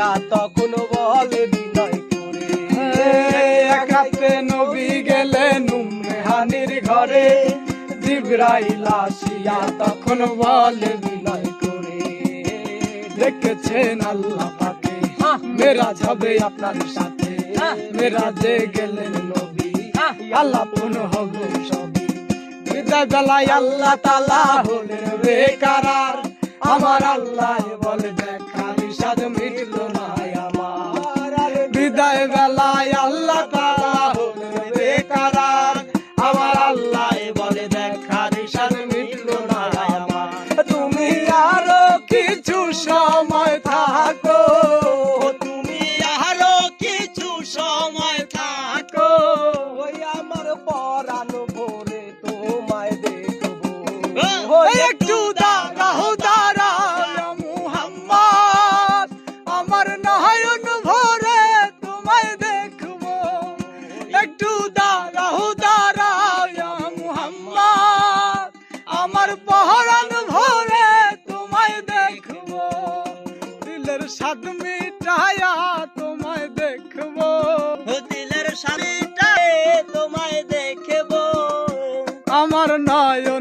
আসিয়া তখন বলে বিনয় করে। নবী গেলেন মেহানির ঘরে। জিব্রাইল আসিয়া তখন বলে বিনয় করে। দেখেছেন আল্লাহ পাকে মেরা যাবে আপনার সাথে। মেরা যে গেলেন নবী, আল্লাহ পুন হবে সবই। বিদায় বেলায় আল্লাহ তালা আমার আল্লাহ বলে দেখার সাদ মিটল একটু দাঁড়াও দাঁড়াও মুহাম্মদ। আমার নয়ন ভরে তোমায় দেখব। একটু দাঁড়াও দাঁড়াও মুহাম্মদ। আমার পহরান ভরে তোমায় দেখব। দিলের মিটায়া তোমায় দেখব। দিলের স্বামীটাই তোমায় দেখব। আমার নয়ন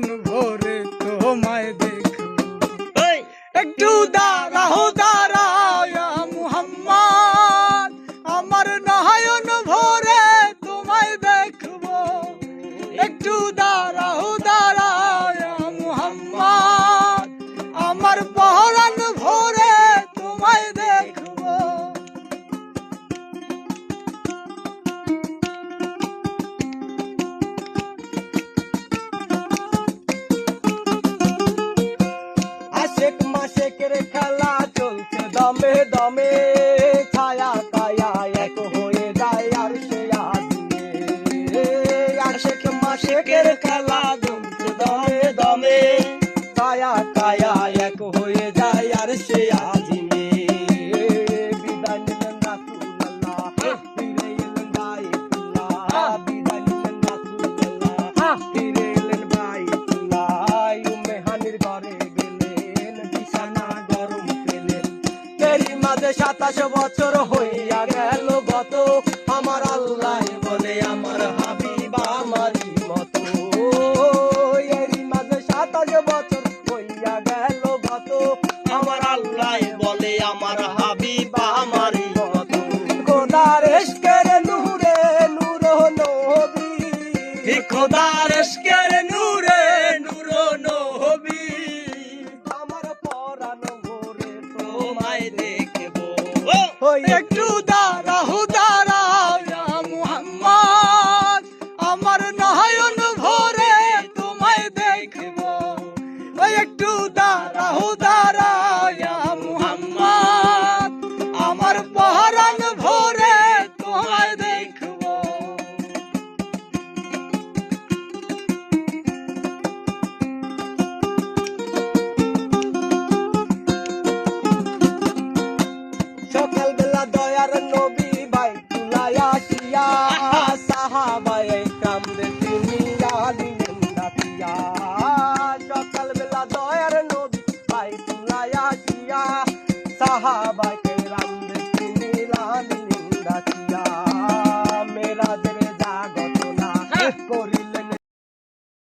আশেক মাসেকের খেলা চলছে দমে দমে, ছায়া কায়া এক হয়ে যায় আর সে আদিয়ে আশেক মাসেকের খেলা সাতাশ বছর হইয়া গেল গত আমার আল্লাহ বলে আমার হাবিবা আমারই মতো। এরই মাঝে সাতাশ বছর হইয়া গেল গত আমার আল্লাহ বলে আমার হাবিবা আমারই মতো। খোদার এসকের নূরে, নূর নবী। খোদার এসকের নূর ওই একটু দাঁড়াও সাহাবাকে রাম তিনি লাল নিন্দা